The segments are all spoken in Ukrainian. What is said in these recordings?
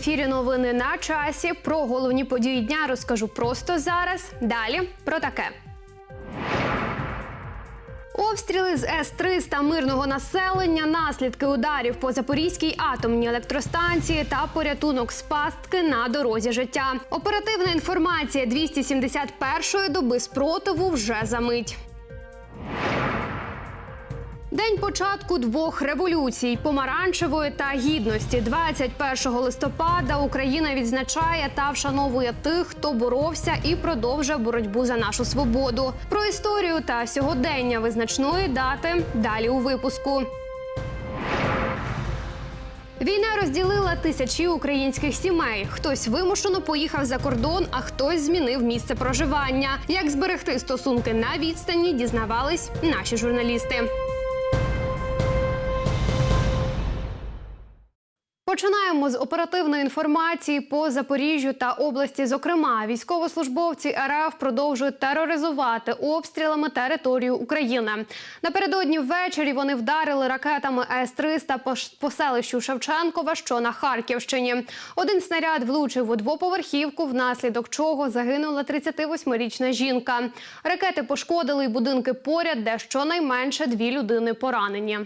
ефірі новини на часі. Про головні події дня розкажу просто зараз. Далі про таке. Обстріли з С-300 мирного населення, наслідки ударів по Запорізькій атомній електростанції та порятунок з пастки на дорозі життя. Оперативна інформація 271-ї доби спротиву вже за мить. День початку двох революцій помаранчевої та гідності. 21 листопада Україна відзначає та вшановує тих, хто боровся і продовжує боротьбу за нашу свободу. Про історію та сьогодення визначної дати далі у випуску. Війна розділила тисячі українських сімей. Хтось вимушено поїхав за кордон, а хтось змінив місце проживання. Як зберегти стосунки на відстані, дізнавались наші журналісти. Починаємо з оперативної інформації по Запоріжжю та області. Зокрема, військовослужбовці РФ продовжують тероризувати обстрілами територію України. Напередодні ввечері вони вдарили ракетами С-300 по селищу Шевченкова, що на Харківщині. Один снаряд влучив у двоповерхівку, внаслідок чого загинула 38-річна жінка. Ракети пошкодили й будинки поряд, де щонайменше дві людини поранені.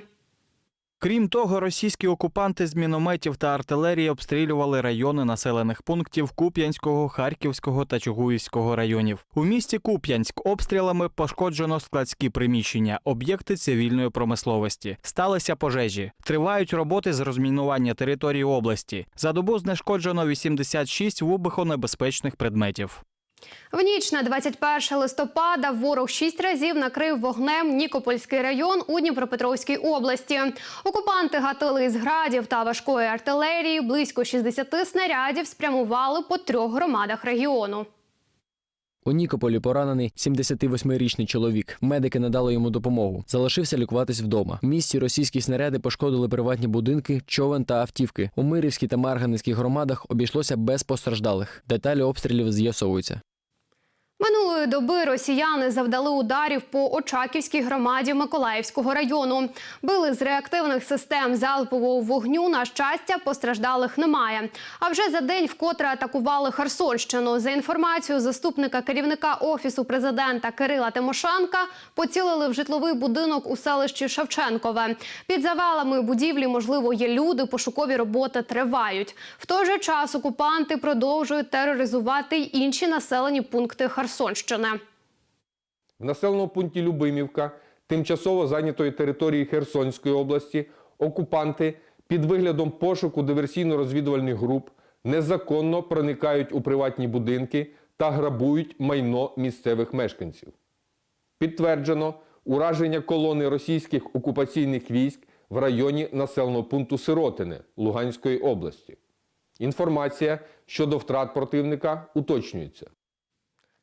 Крім того, російські окупанти з мінометів та артилерії обстрілювали райони населених пунктів Куп'янського, Харківського та Чугуївського районів. У місті Куп'янськ обстрілами пошкоджено складські приміщення, об'єкти цивільної промисловості. Сталися пожежі. Тривають роботи з розмінування території області. За добу знешкоджено 86 вибухонебезпечних предметів. В ніч на 21 листопада ворог шість разів накрив вогнем Нікопольський район у Дніпропетровській області. Окупанти гатили із градів та важкої артилерії. Близько 60 снарядів спрямували по трьох громадах регіону. У Нікополі поранений 78-річний чоловік. Медики надали йому допомогу. Залишився лікуватись вдома. В місті російські снаряди пошкодили приватні будинки, човен та автівки. У Мирівській та Марганецькій громадах обійшлося без постраждалих. Деталі обстрілів з'ясовуються. Минулої доби росіяни завдали ударів по Очаківській громаді Миколаївського району. Били з реактивних систем залпового вогню. На щастя, постраждалих немає. А вже за день вкотре атакували Херсонщину. За інформацією заступника керівника офісу президента Кирила Тимошенка, поцілили в житловий будинок у селищі Шевченкове. Під завалами будівлі, можливо, є люди. Пошукові роботи тривають. В той же час окупанти продовжують тероризувати й інші населені пункти Херсонщини. В населеному пункті Любимівка, тимчасово зайнятої території Херсонської області, окупанти під виглядом пошуку диверсійно-розвідувальних груп незаконно проникають у приватні будинки та грабують майно місцевих мешканців. Підтверджено ураження колони російських окупаційних військ в районі населеного пункту Сиротине Луганської області. Інформація щодо втрат противника уточнюється.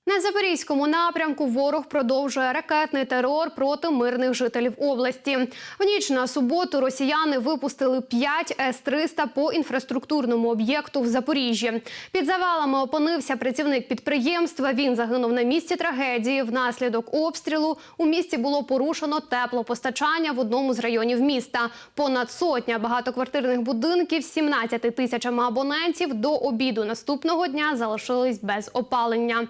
На запорізькому напрямку ворог продовжує ракетний терор проти мирних жителів області. В ніч на суботу росіяни випустили 5 С-300 по інфраструктурному об'єкту в Запоріжжі. Під завалами опинився працівник підприємства. Він загинув на місці трагедії. Внаслідок обстрілу у місті було порушено теплопостачання в одному з районів міста. Понад сотня багатоквартирних будинків з 17 тисячами абонентів до обіду наступного дня залишились без опалення.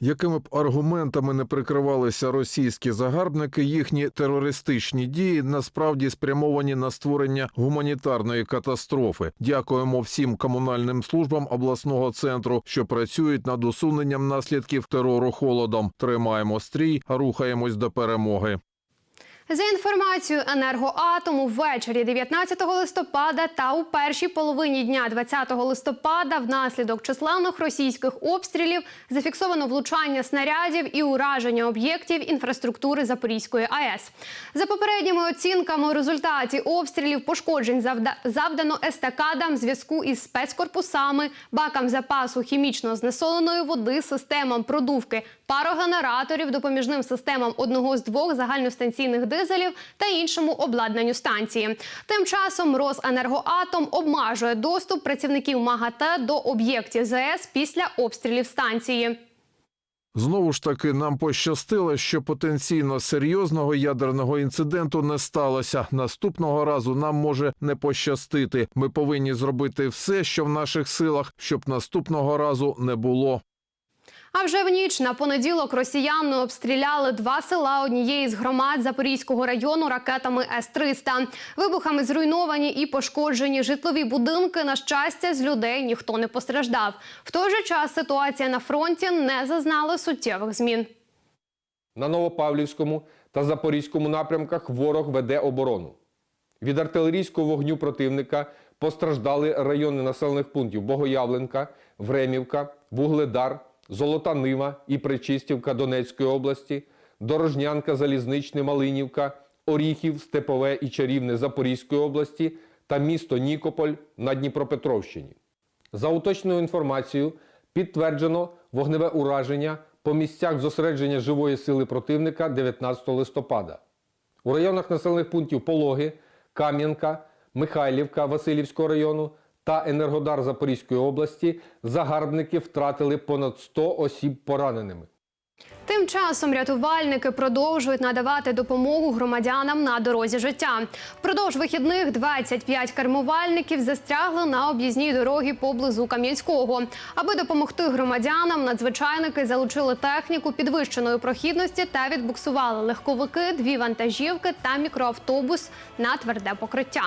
Якими б аргументами не прикривалися російські загарбники, їхні терористичні дії насправді спрямовані на створення гуманітарної катастрофи. Дякуємо всім комунальним службам обласного центру, що працюють над усуненням наслідків терору холодом. Тримаємо стрій, рухаємось до перемоги. За інформацією енергоатому, ввечері 19 листопада та у першій половині дня 20 листопада внаслідок численних російських обстрілів зафіксовано влучання снарядів і ураження об'єктів інфраструктури Запорізької АЕС. За попередніми оцінками, у результаті обстрілів пошкоджень завда- завдано естакадам зв'язку із спецкорпусами, бакам запасу хімічно знесоленої води, системам продувки парогенераторів, допоміжним системам одного з двох загальностанційних дизелів та іншому обладнанню станції. Тим часом Росенергоатом обмежує доступ працівників МАГАТЕ до об'єктів ЗС після обстрілів станції. Знову ж таки, нам пощастило, що потенційно серйозного ядерного інциденту не сталося. Наступного разу нам може не пощастити. Ми повинні зробити все, що в наших силах, щоб наступного разу не було. А вже в ніч на понеділок росіяни обстріляли два села однієї з громад Запорізького району ракетами С-300. Вибухами зруйновані і пошкоджені житлові будинки. На щастя, з людей ніхто не постраждав. В той же час ситуація на фронті не зазнала суттєвих змін. На Новопавлівському та Запорізькому напрямках ворог веде оборону. Від артилерійського вогню противника постраждали райони населених пунктів Богоявленка, Времівка, Вугледар, Золота Нива і Причистівка Донецької області, Дорожнянка, Залізничне, Малинівка, Оріхів, Степове і Чарівне Запорізької області та місто Нікополь на Дніпропетровщині. За уточненою інформацією, підтверджено вогневе ураження по місцях зосередження живої сили противника 19 листопада. У районах населених пунктів Пологи, Кам'янка, Михайлівка Васильівського району та Енергодар Запорізької області загарбники втратили понад 100 осіб пораненими. Тим часом рятувальники продовжують надавати допомогу громадянам на дорозі життя. Впродовж вихідних 25 кермувальників застрягли на об'їзній дорогі поблизу Кам'янського. Аби допомогти громадянам, надзвичайники залучили техніку підвищеної прохідності та відбуксували легковики, дві вантажівки та мікроавтобус на тверде покриття.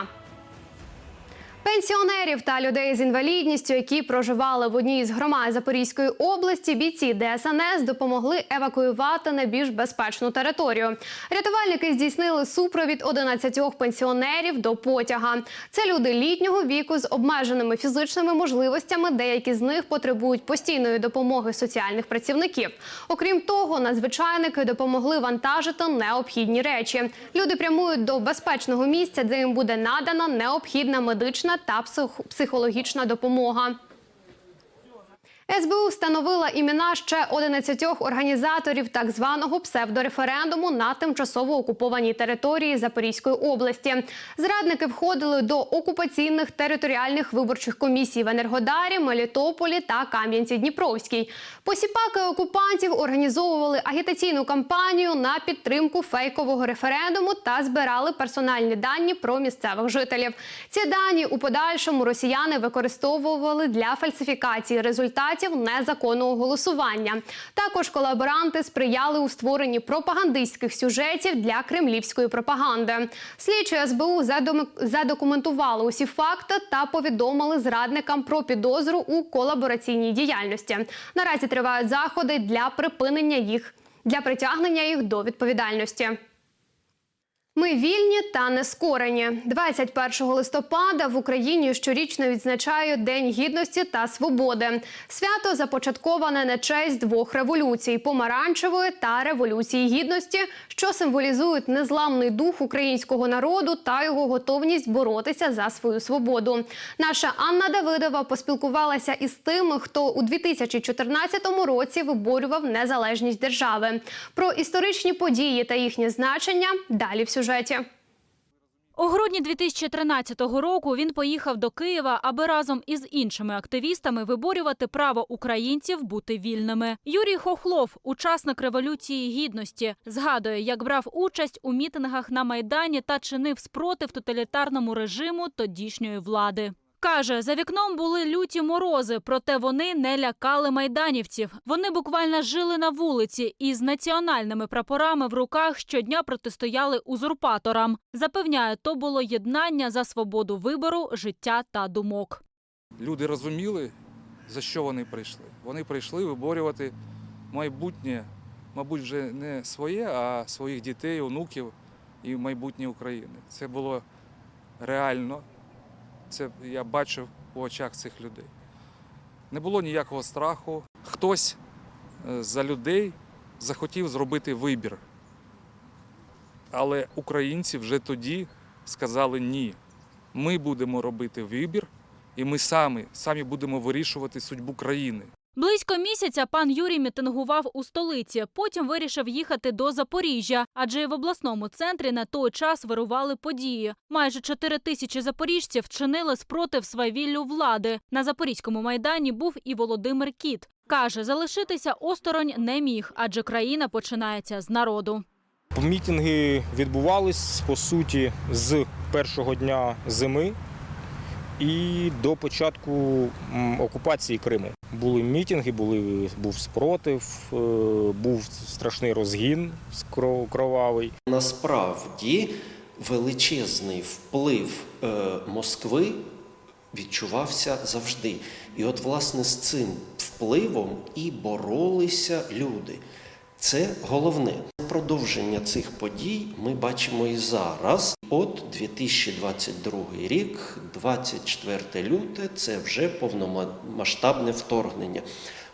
Пенсіонерів та людей з інвалідністю, які проживали в одній з громад Запорізької області, бійці ДСНС допомогли евакуювати на більш безпечну територію. Рятувальники здійснили супровід 11 пенсіонерів до потяга. Це люди літнього віку з обмеженими фізичними можливостями. Деякі з них потребують постійної допомоги соціальних працівників. Окрім того, надзвичайники допомогли вантажити необхідні речі. Люди прямують до безпечного місця, де їм буде надана необхідна медична та псих- психологічна допомога. СБУ встановила імена ще 11 організаторів так званого псевдореферендуму на тимчасово окупованій території Запорізької області. Зрадники входили до окупаційних територіальних виборчих комісій в Енергодарі, Мелітополі та Кам'янці-Дніпровській. Посіпаки окупантів організовували агітаційну кампанію на підтримку фейкового референдуму та збирали персональні дані про місцевих жителів. Ці дані у подальшому росіяни використовували для фальсифікації результатів незаконного голосування. Також колаборанти сприяли у створенні пропагандистських сюжетів для кремлівської пропаганди. Слідчі СБУ задокументували усі факти та повідомили зрадникам про підозру у колабораційній діяльності. Наразі тривають заходи для припинення їх для притягнення їх до відповідальності. Ми вільні та нескорені. 21 листопада в Україні щорічно відзначають День гідності та свободи. Свято започатковане на честь двох революцій помаранчевої та революції гідності, що символізують незламний дух українського народу та його готовність боротися за свою свободу. Наша Анна Давидова поспілкувалася із тими, хто у 2014 році виборював незалежність держави. Про історичні події та їхнє значення далі в сюжеті. У грудні 2013 року він поїхав до Києва, аби разом із іншими активістами виборювати право українців бути вільними. Юрій Хохлов, учасник революції гідності, згадує, як брав участь у мітингах на майдані та чинив спротив тоталітарному режиму тодішньої влади. Каже, за вікном були люті морози, проте вони не лякали майданівців. Вони буквально жили на вулиці і з національними прапорами в руках щодня протистояли узурпаторам. Запевняє, то було єднання за свободу вибору, життя та думок. люди розуміли, за що вони прийшли. Вони прийшли виборювати майбутнє, мабуть, вже не своє, а своїх дітей, онуків і майбутнє України. Це було реально. Це я бачив у очах цих людей. Не було ніякого страху. Хтось е, за людей захотів зробити вибір. Але українці вже тоді сказали ні. Ми будемо робити вибір, і ми самі, самі будемо вирішувати судьбу країни. Близько місяця пан Юрій мітингував у столиці. Потім вирішив їхати до Запоріжжя, адже в обласному центрі на той час вирували події. Майже 4 тисячі запоріжців чинили спротив свавіллю влади. На запорізькому майдані був і Володимир Кіт. Каже, залишитися осторонь не міг, адже країна починається з народу. Мітинги відбувались по суті з першого дня зими і до початку окупації Криму. Були мітинги, були, був спротив, е, був страшний розгін кровавий. Насправді величезний вплив е, Москви відчувався завжди. І от, власне, з цим впливом і боролися люди. Це головне. Продовження цих подій ми бачимо і зараз. От 2022 рік, 24 люте, це вже повномасштабне вторгнення.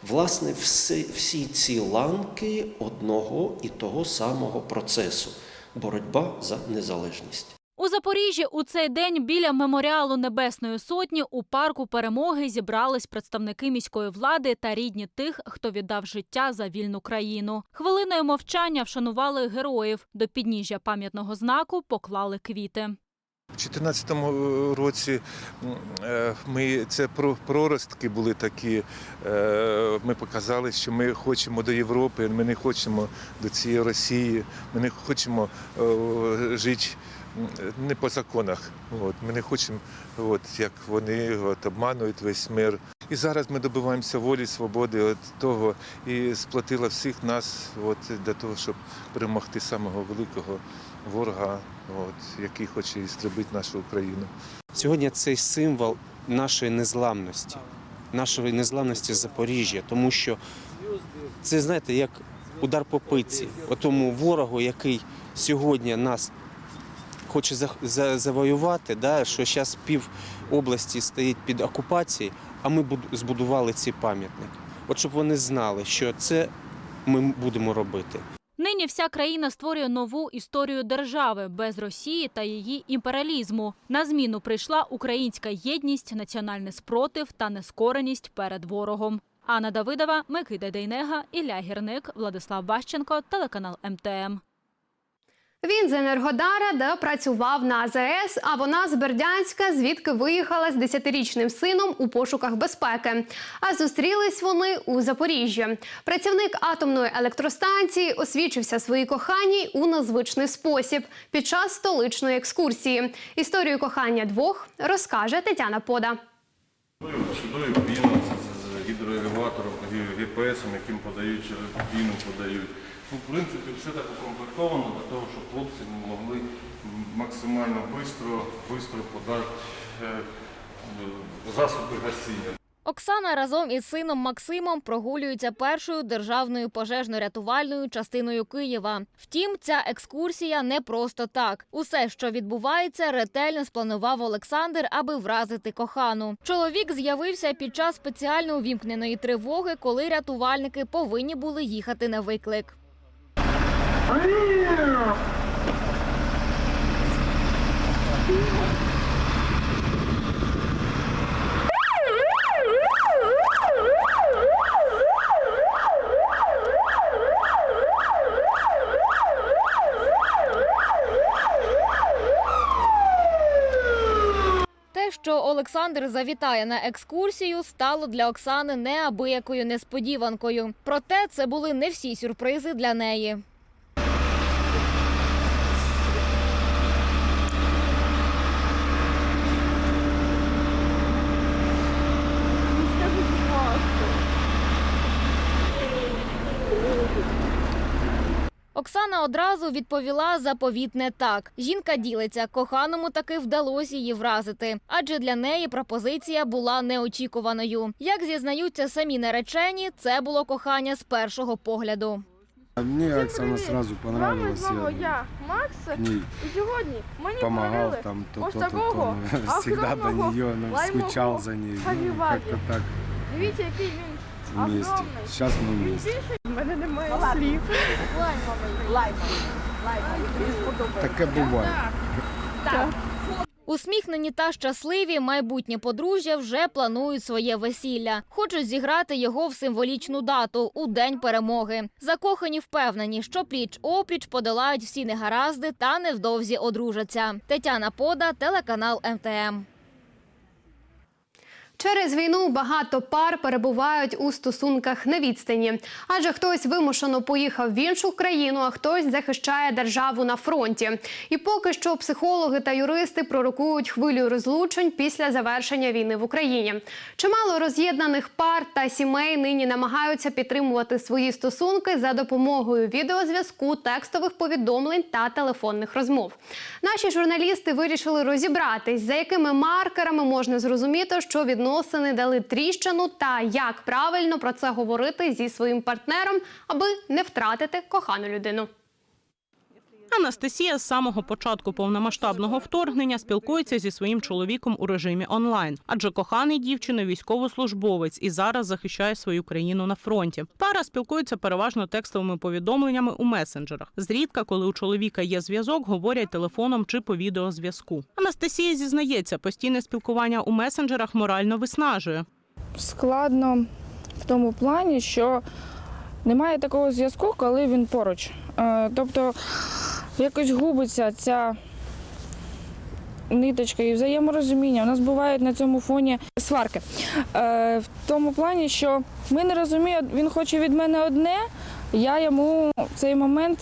Власне, всі, всі ці ланки одного і того самого процесу боротьба за незалежність. Запоріжжі у цей день біля меморіалу Небесної Сотні у парку перемоги зібрались представники міської влади та рідні тих, хто віддав життя за вільну країну. Хвилиною мовчання вшанували героїв. До підніжжя пам'ятного знаку поклали квіти. У 2014 році е, ми це про- проростки були такі. е, Ми показали, що ми хочемо до Європи, ми не хочемо до цієї Росії, ми не хочемо е, жити не по законах. От, ми не хочемо, от, як вони от, обманують весь мир. І зараз ми добиваємося волі, свободи от того і сплотила всіх нас от, для того, щоб перемогти самого великого ворога, от, який хоче істребити нашу Україну. Сьогодні цей символ нашої незламності, нашої незламності Запоріжжя, тому що це, знаєте, як удар по пиці, тому ворогу, який сьогодні нас хоче за- за- завоювати, да, що зараз пів області стоїть під окупацією, а ми буд- збудували ці пам'ятники. От щоб вони знали, що це ми будемо робити. Нині вся країна створює нову історію держави без Росії та її імперіалізму. На зміну прийшла українська єдність, національний спротив та нескореність перед ворогом. Анна Давидова, Микита Дейнега, Ілля Гірник, Владислав Ващенко, телеканал МТМ. Він з Енергодара, де працював на АЗС, а вона з Бердянська, звідки виїхала з 10-річним сином у пошуках безпеки. А зустрілись вони у Запоріжжі. Працівник атомної електростанції освічився своїй коханій у незвичний спосіб під час столичної екскурсії. Історію кохання двох розкаже Тетяна Пода. Чудові це з гідроелеватором, гі- ГПСом, яким подають через піну подають. Ну, в принципі, все так укомплектовано для того, щоб хлопці могли максимально швидко, швидко подати е, е, засоби гасіння. Оксана разом із сином Максимом прогулюється першою державною пожежно-рятувальною частиною Києва. Втім, ця екскурсія не просто так. Усе, що відбувається, ретельно спланував Олександр, аби вразити кохану. Чоловік з'явився під час спеціально увімкненої тривоги, коли рятувальники повинні були їхати на виклик. Що Олександр завітає на екскурсію, стало для Оксани неабиякою несподіванкою. Проте це були не всі сюрпризи для неї. Оксана одразу відповіла заповітне так. Жінка ділиться, коханому таки вдалося її вразити, адже для неї пропозиція була неочікуваною. Як зізнаються самі наречені, це було кохання з першого погляду. Мне Оксана сразу понравилась. Мама Я я, Макс, к і сьогодні мені помогал там то, ось то, то, то. такого Всегда до нее, но за ней. Ну, так Дивіться, який він вместе. огромний. Сейчас мы вместе. У мене немає слів. Мені сподобається. Таке буває. Так. Усміхнені та щасливі майбутнє подружжя вже планують своє весілля. Хочуть зіграти його в символічну дату у день перемоги. Закохані впевнені, що пліч опліч подолають всі негаразди та невдовзі одружаться. Тетяна Пода, телеканал МТМ. Через війну багато пар перебувають у стосунках на відстані, адже хтось вимушено поїхав в іншу країну, а хтось захищає державу на фронті. І поки що психологи та юристи пророкують хвилю розлучень після завершення війни в Україні. Чимало роз'єднаних пар та сімей нині намагаються підтримувати свої стосунки за допомогою відеозв'язку, текстових повідомлень та телефонних розмов. Наші журналісти вирішили розібратись, за якими маркерами можна зрозуміти, що відносини дали тріщину, та як правильно про це говорити зі своїм партнером, аби не втратити кохану людину. Анастасія з самого початку повномасштабного вторгнення спілкується зі своїм чоловіком у режимі онлайн, адже коханий дівчини військовослужбовець і зараз захищає свою країну на фронті. Пара спілкується переважно текстовими повідомленнями у месенджерах. Зрідка, коли у чоловіка є зв'язок, говорять телефоном чи по відеозв'язку. Анастасія зізнається, постійне спілкування у месенджерах морально виснажує. Складно в тому плані, що немає такого зв'язку, коли він поруч. Е, Тобто якось губиться ця ниточка і взаєморозуміння. У нас бувають на цьому фоні сварки. Е, В тому плані, що ми не розуміємо, він хоче від мене одне, я йому в цей момент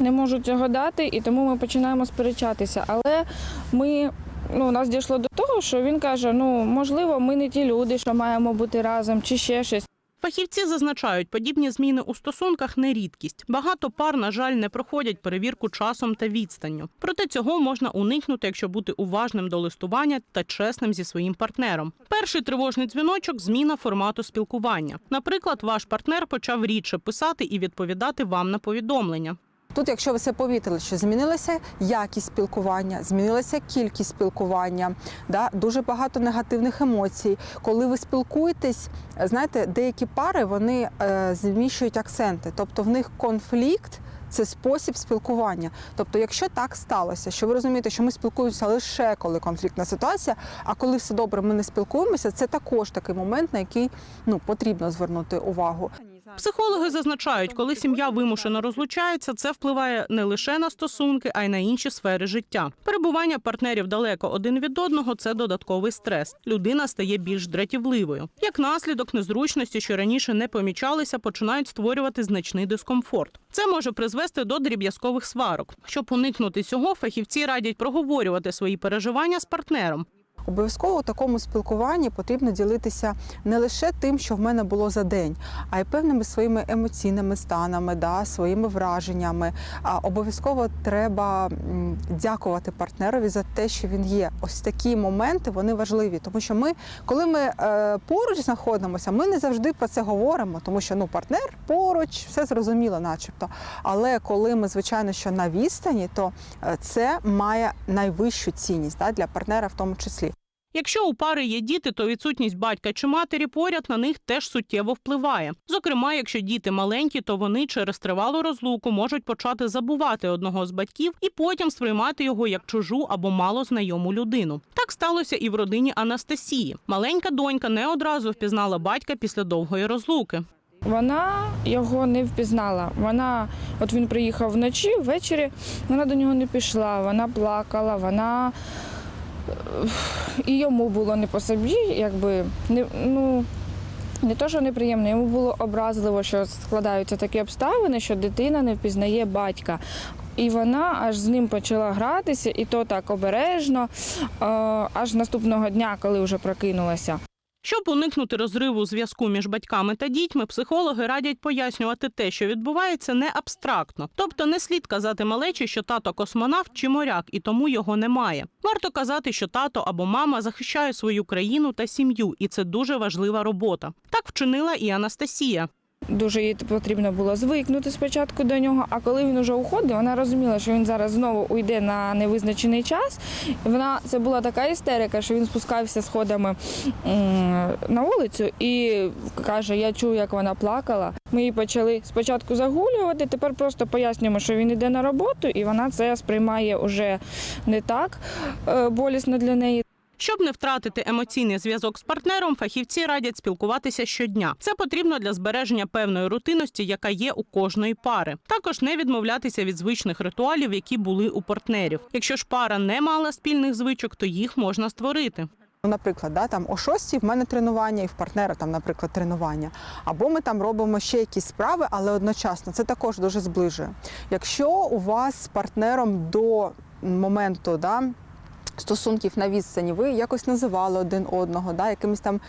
не можу цього дати, і тому ми починаємо сперечатися. Але ми ну, у нас дійшло до того, що він каже: ну можливо, ми не ті люди, що маємо бути разом, чи ще щось. Фахівці зазначають, подібні зміни у стосунках не рідкість. Багато пар, на жаль, не проходять перевірку часом та відстанню. Проте цього можна уникнути, якщо бути уважним до листування та чесним зі своїм партнером. Перший тривожний дзвіночок зміна формату спілкування. Наприклад, ваш партнер почав рідше писати і відповідати вам на повідомлення. Тут, якщо ви все помітили, що змінилася якість спілкування, змінилася кількість спілкування, да, дуже багато негативних емоцій. Коли ви спілкуєтесь, знаєте, деякі пари вони е, зміщують акценти, тобто в них конфлікт. Це спосіб спілкування. Тобто, якщо так сталося, що ви розумієте, що ми спілкуємося лише коли конфліктна ситуація, а коли все добре, ми не спілкуємося, це також такий момент, на який ну потрібно звернути увагу. Психологи зазначають, коли сім'я вимушено розлучається, це впливає не лише на стосунки, а й на інші сфери життя. Перебування партнерів далеко один від одного це додатковий стрес. Людина стає більш дратівливою. Як наслідок, незручності, що раніше не помічалися, починають створювати значний дискомфорт. Це може призвести до дріб'язкових сварок. Щоб уникнути цього, фахівці радять проговорювати свої переживання з партнером. Обов'язково у такому спілкуванні потрібно ділитися не лише тим, що в мене було за день, а й певними своїми емоційними станами, да, своїми враженнями. А обов'язково треба дякувати партнерові за те, що він є. Ось такі моменти вони важливі, тому що ми, коли ми е, поруч знаходимося, ми не завжди про це говоримо, тому що ну партнер поруч, все зрозуміло, начебто. Але коли ми, звичайно, що на відстані, то е, це має найвищу цінність да, для партнера в тому числі. Якщо у пари є діти, то відсутність батька чи матері поряд на них теж суттєво впливає. Зокрема, якщо діти маленькі, то вони через тривалу розлуку можуть почати забувати одного з батьків і потім сприймати його як чужу або мало знайому людину. Так сталося і в родині Анастасії. Маленька донька не одразу впізнала батька після довгої розлуки. Вона його не впізнала. Вона, от він приїхав вночі, ввечері вона до нього не пішла, вона плакала, вона і йому було не по собі, якби не ну. Не то, що неприємно, йому було образливо, що складаються такі обставини, що дитина не впізнає батька. І вона аж з ним почала гратися, і то так обережно, аж наступного дня, коли вже прокинулася. Щоб уникнути розриву зв'язку між батьками та дітьми, психологи радять пояснювати те, що відбувається, не абстрактно. Тобто не слід казати малечі, що тато космонавт чи моряк, і тому його немає. Варто казати, що тато або мама захищає свою країну та сім'ю, і це дуже важлива робота. Так вчинила і Анастасія. Дуже їй потрібно було звикнути спочатку до нього. А коли він уже уходив, вона розуміла, що він зараз знову уйде на невизначений час. Вона це була така істерика, що він спускався сходами на вулицю і каже: Я чую, як вона плакала. Ми її почали спочатку загулювати. Тепер просто пояснюємо, що він йде на роботу, і вона це сприймає уже не так е, болісно для неї. Щоб не втратити емоційний зв'язок з партнером, фахівці радять спілкуватися щодня. Це потрібно для збереження певної рутинності, яка є у кожної пари. Також не відмовлятися від звичних ритуалів, які були у партнерів. Якщо ж пара не мала спільних звичок, то їх можна створити. Ну, наприклад, да, там о 6 в мене тренування і в партнера там, наприклад, тренування. Або ми там робимо ще якісь справи, але одночасно це також дуже зближує. Якщо у вас з партнером до моменту да, стосунків на відстані, ви якось називали один одного, да, якимись там е,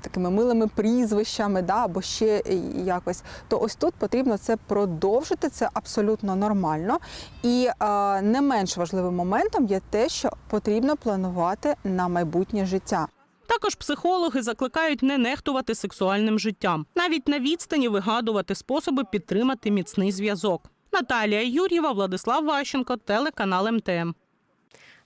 такими милими прізвищами, да, або ще якось, то ось тут потрібно це продовжити. Це абсолютно нормально. І е, не менш важливим моментом є те, що потрібно планувати на майбутнє життя. Також психологи закликають не нехтувати сексуальним життям, навіть на відстані вигадувати способи підтримати міцний зв'язок. Наталія Юр'єва, Владислав Ващенко, телеканал МТМ.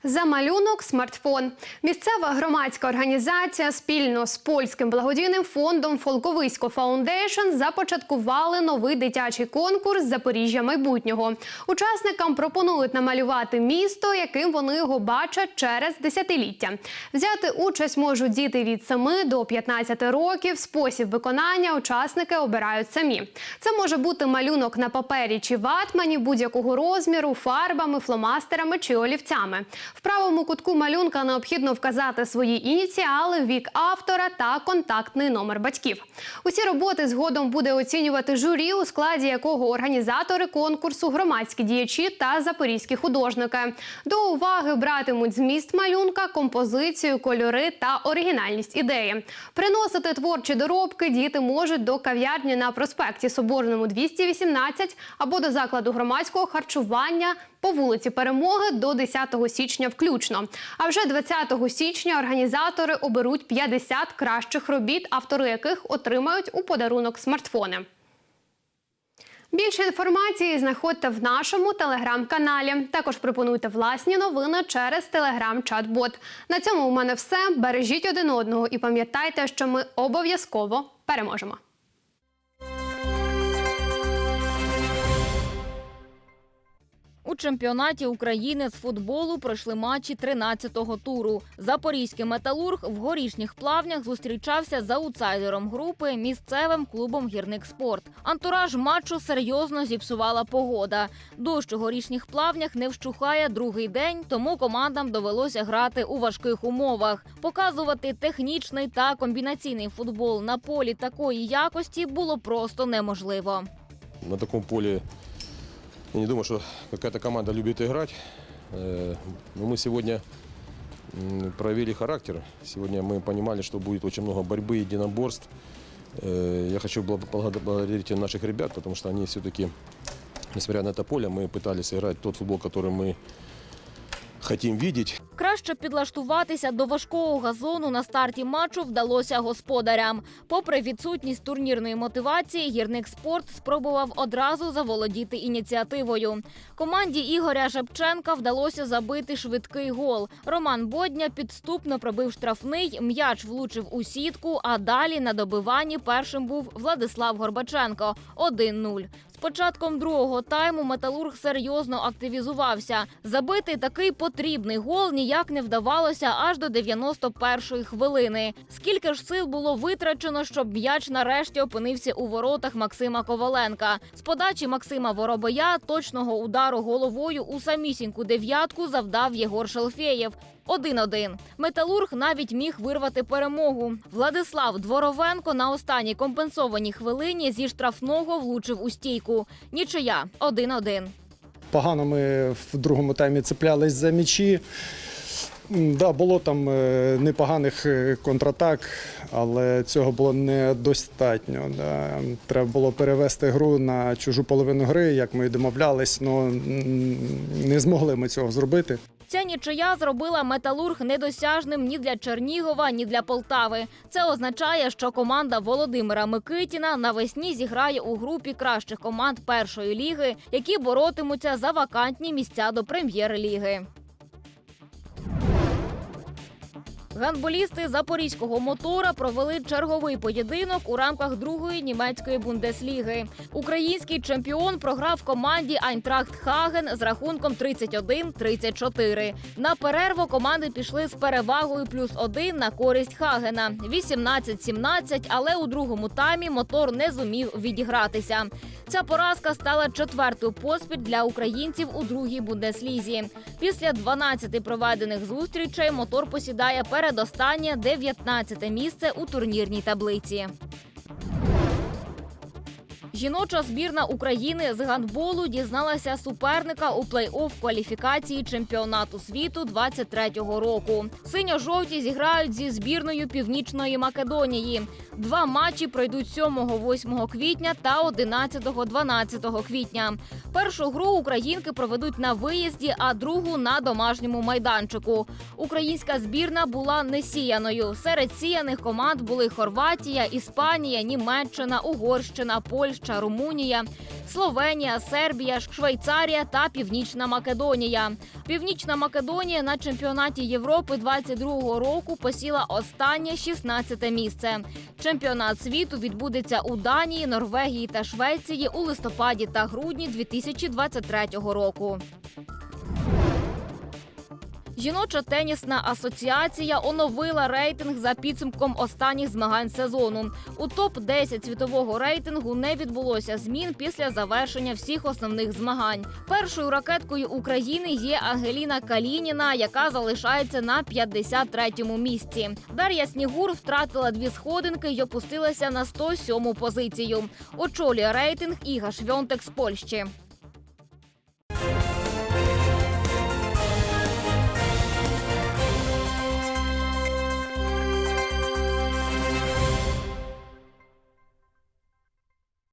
За малюнок смартфон. Місцева громадська організація спільно з польським благодійним фондом Фолковисько Фаундейшн започаткували новий дитячий конкурс Запоріжжя майбутнього. Учасникам пропонують намалювати місто, яким вони його бачать через десятиліття. Взяти участь можуть діти від 7 до 15 років. Спосіб виконання учасники обирають самі. Це може бути малюнок на папері чи ватмані будь-якого розміру, фарбами, фломастерами чи олівцями. В правому кутку малюнка необхідно вказати свої ініціали, вік автора та контактний номер батьків. Усі роботи згодом буде оцінювати журі, у складі якого організатори конкурсу, громадські діячі та запорізькі художники. До уваги братимуть зміст малюнка, композицію, кольори та оригінальність ідеї. Приносити творчі доробки діти можуть до кав'ярні на проспекті Соборному 218 або до закладу громадського харчування по вулиці Перемоги до 10 січня включно. А вже 20 січня організатори оберуть 50 кращих робіт, автори яких отримають у подарунок смартфони. Більше інформації знаходьте в нашому телеграм-каналі. Також пропонуйте власні новини через телеграм-чат-бот. На цьому у мене все. Бережіть один одного і пам'ятайте, що ми обов'язково переможемо. У чемпіонаті України з футболу пройшли матчі 13-го туру. Запорізький металург в горішніх плавнях зустрічався з аутсайдером групи місцевим клубом Гірник Спорт. Антураж матчу серйозно зіпсувала погода. Дощ у горішніх плавнях не вщухає другий день, тому командам довелося грати у важких умовах. Показувати технічний та комбінаційний футбол на полі такої якості було просто неможливо. На таком поле я не думаю, что какая-то команда любит играть. Э, Но мы сегодня м, проявили характер. Сегодня мы понимали, что будет очень много борьбы, единоборств. Э, Я хочу бл- поблагодарить наших ребят, потому что они все-таки, несмотря на это поле, мы пытались играть тот футбол, который мы хотим видеть. Краще підлаштуватися до важкого газону на старті матчу вдалося господарям. Попри відсутність турнірної мотивації, гірник спорт спробував одразу заволодіти ініціативою. Команді Ігоря Шевченка вдалося забити швидкий гол. Роман Бодня підступно пробив штрафний, м'яч влучив у сітку. А далі на добиванні першим був Владислав Горбаченко 1-0. Початком другого тайму металург серйозно активізувався. Забити такий потрібний гол ніяк не вдавалося аж до 91-ї хвилини. Скільки ж сил було витрачено, щоб м'яч нарешті опинився у воротах Максима Коваленка. З подачі Максима Воробоя точного удару головою у самісіньку дев'ятку завдав Єгор Шелфєєв. 1-1. Металург навіть міг вирвати перемогу. Владислав Дворовенко на останній компенсованій хвилині зі штрафного влучив у стійку. Нічия 1-1. Погано ми в другому таймі цеплялись за м'ячі. Да, було там е, непоганих е, контратак, але цього було недостатньо. Да. Треба було перевести гру на чужу половину гри, як ми і домовлялись, але не змогли ми цього зробити. Ця нічия зробила металург недосяжним ні для Чернігова, ні для Полтави. Це означає, що команда Володимира Микитіна навесні зіграє у групі кращих команд першої ліги, які боротимуться за вакантні місця до прем'єр-ліги. Гандболісти запорізького мотора провели черговий поєдинок у рамках другої німецької бундесліги. Український чемпіон програв команді Айнтрахт Хаген з рахунком 31-34. На перерву команди пішли з перевагою плюс один на користь Хагена 18-17, але у другому таймі мотор не зумів відігратися. Ця поразка стала четвертою поспіль для українців у другій бундеслізі. Після 12 проведених зустрічей мотор посідає передостаннє 19 місце у турнірній таблиці. Жіноча збірна України з гандболу дізналася суперника у плей-офф кваліфікації чемпіонату світу 23-го року. Синьо-жовті зіграють зі збірною Північної Македонії. Два матчі пройдуть 7-8 квітня та 11-12 квітня. Першу гру українки проведуть на виїзді, а другу на домашньому майданчику. Українська збірна була несіяною. Серед сіяних команд були Хорватія, Іспанія, Німеччина, Угорщина, Польща, Румунія, Словенія, Сербія, Швейцарія та Північна Македонія. Північна Македонія на чемпіонаті Європи 22-го року посіла останнє 16 місце. Чемпіонат світу відбудеться у Данії, Норвегії та Швеції у листопаді та грудні 2023 року. Жіноча тенісна асоціація оновила рейтинг за підсумком останніх змагань сезону. У топ 10 світового рейтингу не відбулося змін після завершення всіх основних змагань. Першою ракеткою України є Ангеліна Калініна, яка залишається на 53-му місці. Дар'я Снігур втратила дві сходинки й опустилася на 107-му позицію. Очолює рейтинг Іга Швьонтек з Польщі.